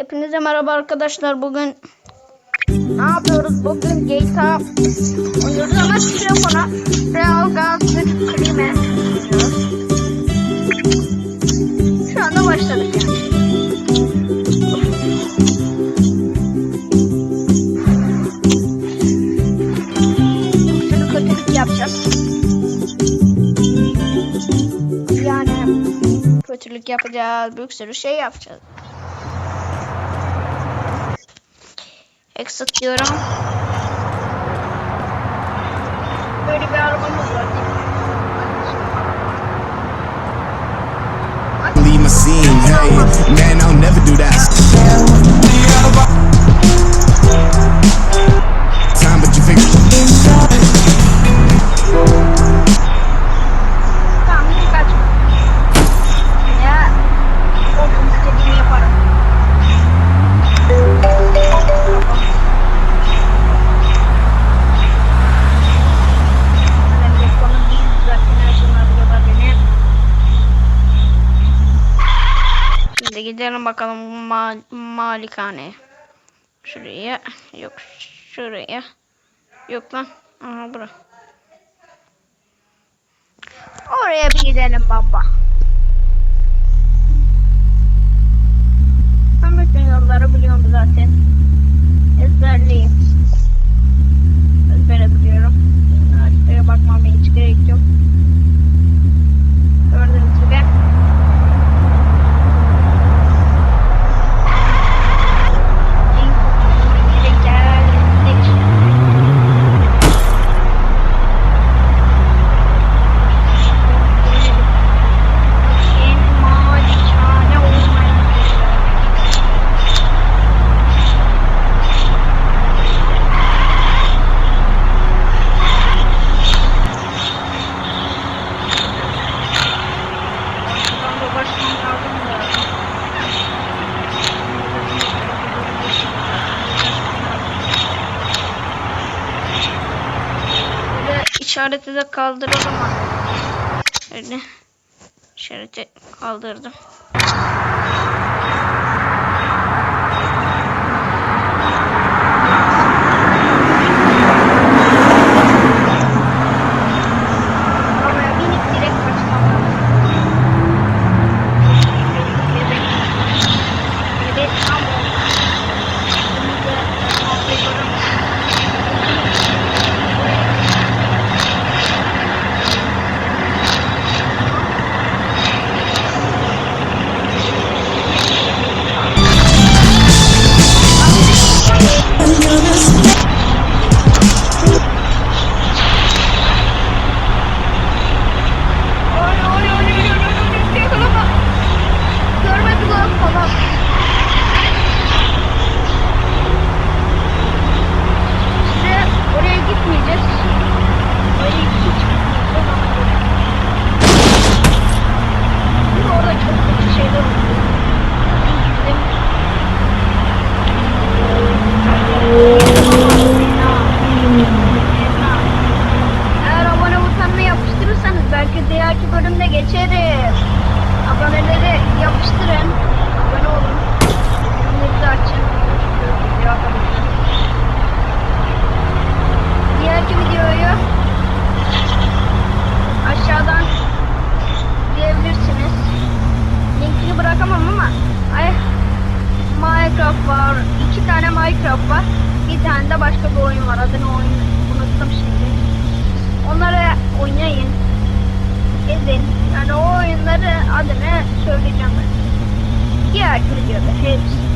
Hepinize merhaba arkadaşlar. Bugün ne yapıyoruz? Bugün GTA oynuyoruz ama telefona Real Klime oynuyoruz. Şu anda başladık yani. Şimdi kötülük yapacağız. Yani kötülük yapacağız. Büyük sürü şey yapacağız. Exit diyorum. Böyle bir arabamız var. leave my scene. Hey, man, I'll never do that. Şimdi gidelim bakalım ma malikane. Şuraya yok şuraya yok lan aha bura. Oraya bir gidelim baba. Ben bütün yolları biliyorum zaten. İşareti de kaldıralım. Öyle. İşareti kaldırdım. Bırakamam ama ay, Minecraft var. iki tane Minecraft var. Bir tane de başka bir oyun var. Adını oyun unuttum şimdi. Onları oynayın. Gezin. Yani o oyunları adını söyleyeceğim ben. Diğer videoda hepsi.